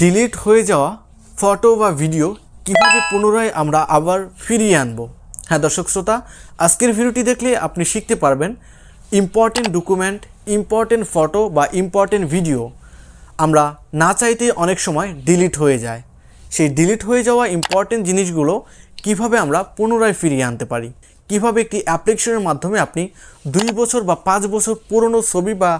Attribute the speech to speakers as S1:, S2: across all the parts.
S1: Delete হয়ে যাওয়া photo বা ভিডিও কীভাবে পুনরায় আমরা আবার ফিরিয়ে আনব? হ্যাঁ দর্শক শ্রোতা, আজকের ভিডিওটি দেখলে আপনি শিখতে পারবেন ইম্পর্টেন্ট ডকুমেন্ট ইম্পর্টেন্ট ফটো বা ইম্পর্টেন্ট ভিডিও আমরা না চাইতে অনেক সময় ডিলিট হয়ে যায়। সেই ডিলিট হয়ে যাওয়া ইম্পর্টেন্ট জিনিসগুলো কীভাবে আমরা পুনরায় ফিরিয়ে আনতে পারি? কীভাবে একটি অ্যাপ্লিকেশনের মাধ্যমে আপনি দুই বছর বা পাঁচ বছর পুরনো ছবি বা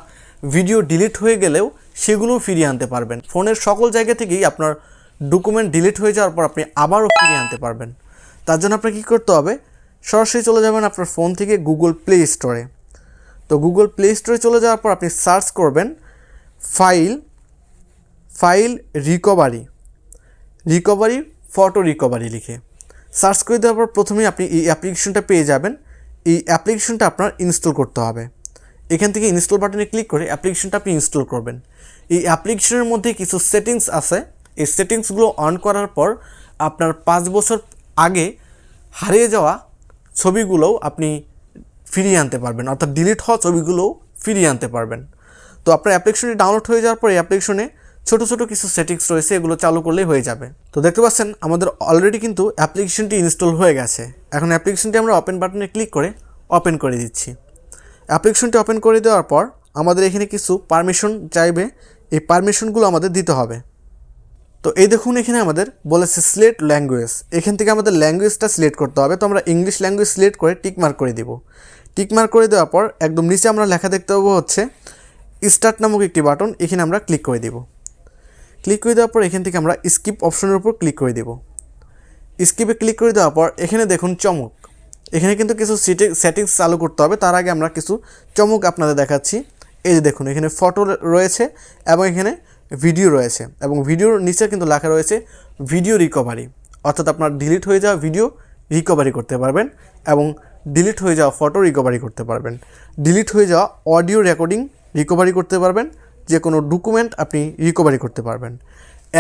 S1: ভিডিও ডিলিট হয়ে গেলেও সেগুলোও ফিরিয়ে আনতে পারবেন। ফোনের সকল জায়গা থেকেই আপনার ডকুমেন্ট ডিলিট হয়ে যাওয়ার পর আপনি আবারও ফিরিয়ে আনতে পারবেন। তার জন্য আপনাকে কী করতে হবে? সরাসরি চলে যাবেন আপনার ফোন থেকে গুগল প্লে স্টোরে তো গুগল প্লে স্টোরে চলে যাওয়ার পর আপনি সার্চ করবেন file file recovery. Recovery, photo recovery লিখে। সার্চ করে দেওয়ার পর প্রথমেই আপনি এই অ্যাপ্লিকেশনটা পেয়ে যাবেন। এই অ্যাপ্লিকেশনটা আপনার ইনস্টল করতে হবে। এখান থেকে ইনস্টল বাটনে ক্লিক করে অ্যাপ্লিকেশনটা আপনি ইনস্টল করবেন। এই অ্যাপ্লিকেশনের মধ্যে কিছু সেটিংস আছে। এই সেটিংসগুলো অন করার পর আপনার পাঁচ বছর আগে হারিয়ে যাওয়া ছবিগুলোও আপনি ফিরিয়ে আনতে পারবেন। অর্থাৎ ডিলিট হওয়া ছবিগুলোও ফিরিয়ে আনতে পারবেন। তো আপনার অ্যাপ্লিকেশনটি ডাউনলোড হয়ে যাওয়ার পরে অ্যাপ্লিকেশনে ছোটো ছোটো কিছু সেটিংস রয়েছে, এগুলো চালু করলেই হয়ে যাবে। তো দেখতে পাচ্ছেন, আমাদের অলরেডি কিন্তু অ্যাপ্লিকেশনটি ইনস্টল হয়ে গেছে। এখন অ্যাপ্লিকেশনটি আমরা ওপেন বাটনে ক্লিক করে ওপেন করে দিচ্ছি। অ্যাপ্লিকেশনটি ওপেন করে দেওয়ার পর আমাদের এখানে কিছু পারমিশন চাইবে। এই পারমিশনগুলো আমাদের দিতে হবে। তো এই দেখুন এখানে আমাদের বলেছে সিলেক্ট ল্যাঙ্গুয়েজ। এখান থেকে আমাদের ল্যাঙ্গুয়েজটা সিলেক্ট করতে হবে। তো আমরা ইংলিশ ল্যাঙ্গুয়েজ সিলেক্ট করে টিক মার্ক করে দিব। টিক মার্ক করে দেওয়ার পর একদম নিচে আমরা লেখা দেখতে পাবো হচ্ছে স্টার্ট নামক একটি বাটন। এখানে আমরা ক্লিক করে দিব। ক্লিক করে দেওয়ার পর এখান থেকে আমরা স্কিপ অপশনের উপর ক্লিক করে দিব। স্কিপে ক্লিক করে দেওয়ার পর এখানে দেখুন চমক। এখানে কিন্তু কিছু সেটিংস চালু করতে হবে। তার আগে আমরা কিছু চমক আপনাদের দেখাচ্ছি। এই যে দেখুন, এখানে ফটো রয়েছে এবং এখানে ভিডিও রয়েছে এবং ভিডিওর নিচে কিন্তু লেখা রয়েছে ভিডিও রিকভারি অর্থাৎ আপনার ডিলিট হয়ে যাওয়া ভিডিও রিকভারি করতে পারবেন এবং ডিলিট হয়ে যাওয়া ফটো রিকভারি করতে পারবেন। ডিলিট হয়ে যাওয়া অডিও রেকর্ডিং রিকভারি করতে পারবেন। যে কোনো ডকুমেন্ট আপনি রিকভারি করতে পারবেন।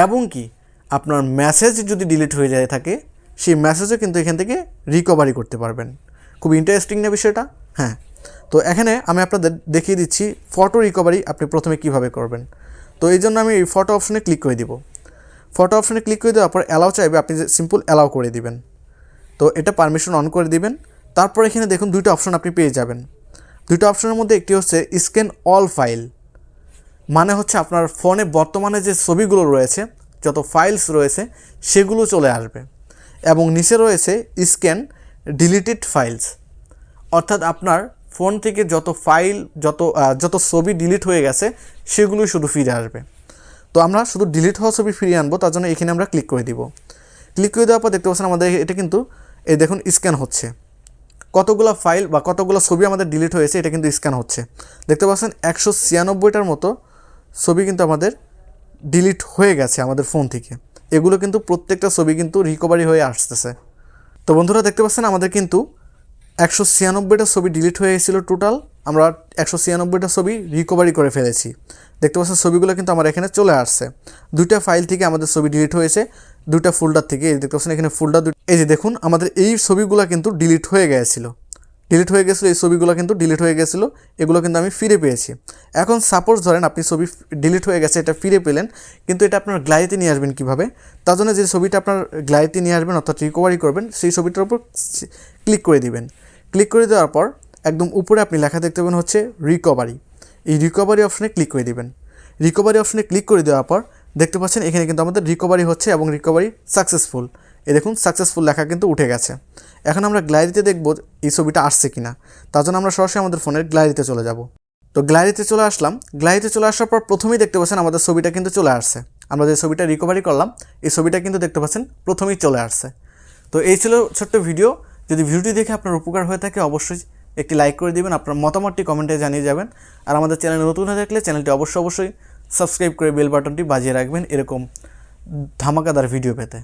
S1: এবং কি, আপনার মেসেজ যদি ডিলিট হয়ে যায় থাকে সেই মেসেজও কিন্তু এখান থেকে রিকভারি করতে পারবেন। খুব ইন্টারেস্টিং না বিষয়টা? হ্যাঁ। তো এখানে আমি আপনাদের দেখিয়ে দিচ্ছি ফটো রিকভারি আপনি প্রথমে কীভাবে করবেন। তো এই জন্য আমি ফটো অপশনে ক্লিক করে দিব। ফটো অপশনে ক্লিক করে দেওয়ার পর অ্যালাউ চাইবে আপনি সিম্পল অ্যালাউ করে দিবেন। তো এটা পারমিশন অন করে দিবেন। তারপর এখানে দেখুন দুইটা অপশন আপনি পেয়ে যাবেন। দুইটা অপশনের মধ্যে একটি হচ্ছে স্ক্যান অল ফাইল মানে হচ্ছে আপনার ফোনে বর্তমানে যে ছবিগুলো রয়েছে, যত ফাইলস রয়েছে, সেগুলো চলে আসবে। এবং নিচে রয়েছে স্ক্যান ডিলিটেড ফাইলস। অর্থাৎ আপনার ফোন থেকে যত ফাইল, যত যত ছবি ডিলিট হয়ে গেছে, সেগুলোই শুধু ফিরে আসবে। তো আমরা শুধু ডিলিট হওয়া ছবি ফিরিয়ে আনব, তার জন্য এখানে আমরা ক্লিক করে দিব। ক্লিক করে দেওয়ার পর দেখতে পাচ্ছেন আমাদের এটা কিন্তু, এই দেখুন, স্ক্যান হচ্ছে। কতগুলো ফাইল বা কতগুলো ছবি আমাদের ডিলিট হয়েছে, এটা কিন্তু স্ক্যান হচ্ছে। দেখতে পাচ্ছেন, একশো ছিয়ানব্বইটার মতো ছবি কিন্তু আমাদের ডিলিট হয়ে গেছে আমাদের ফোন থেকে। এগুলো কিন্তু প্রত্যেকটা ছবি কিন্তু রিকভারি হয়ে আসতেছে। তো বন্ধুরা, দেখতে পাচ্ছেন আমাদের কিন্তু একশো ছিয়ানব্বইটা ছবি ডিলিট হয়ে গেছিল টোটাল আমরা একশো ছিয়ানব্বইটা ছবি রিকভারি করে ফেলেছি। দেখতে পাচ্ছেন ছবিগুলো কিন্তু আমার এখানে চলে আসছে। দুইটা ফাইল থেকে আমাদের ছবি ডিলিট হয়েছে, দুইটা ফোল্ডার থেকে। দেখতে পাচ্ছেন এখানে ফোল্ডার এই যে দেখুন, আমাদের এই ছবিগুলো কিন্তু ডিলিট হয়ে গেছিল। ডিলিট হয়ে গেছিল, এই ছবিগুলো কিন্তু ডিলিট হয়ে গেছিল, এগুলো কিন্তু আমি ফিরে পেয়েছি। এখন সাপোজ ধরেন আপনি ছবি ডিলিট হয়ে গেছে, এটা ফিরে পেলেন, কিন্তু এটা আপনার গ্লাইতে নিয়ে আসবেন কীভাবে? তার জন্য যে ছবিটা আপনার গ্লাইতে নিয়ে আসবেন, অর্থাৎ রিকভারি করবেন, সেই ছবিটার উপর ক্লিক করে দিবেন। ক্লিক করে দেওয়ার পর একদম উপরে আপনি লেখা দেখতে পাবেন হচ্ছে রিকভারি এই রিকভারি অপশনে ক্লিক করে দিবেন। রিকভারি অপশনে ক্লিক করে দেওয়ার পর দেখতে পাচ্ছেন এখানে কিন্তু আমাদের রিকভারি হচ্ছে এবং রিকভারি সাকসেসফুল এই দেখুন সাকসেসফুল লেখা কিন্তু উঠে গেছে। এখন আমরা গ্যালারিতে দেখব এই ছবিটা আসছে কিনা। তার জন্য আমরা সরাসরি আমাদের ফোনের গ্যালারিতে চলে যাব। তো গ্যালারিতে চলে আসলাম। গ্যালারিতে চলে আসার পর প্রথমেই দেখতে পাচ্ছেন আমাদের ছবিটা কিন্তু চলে আসছে। আমরা যে ছবিটা রিকভারি করলাম, এই ছবিটা কিন্তু দেখতে পাচ্ছেন প্রথমেই চলে আসছে। তো এই ছিল ছোট্ট ভিডিও। যদি ভিডিওটি দেখে আপনার উপকার হয়ে থাকে, অবশ্যই একটি লাইক করে দিবেন, আপনার মতামতটি কমেন্টে জানিয়ে যাবেন। আর আমাদের চ্যানেল নতুন হয়ে থাকলে চ্যানেলটি অবশ্যই অবশ্যই সাবস্ক্রাইব করে বেল বাটনটি বাজিয়ে রাখবেন, এরকম ধামাকাদার ভিডিও পেতে।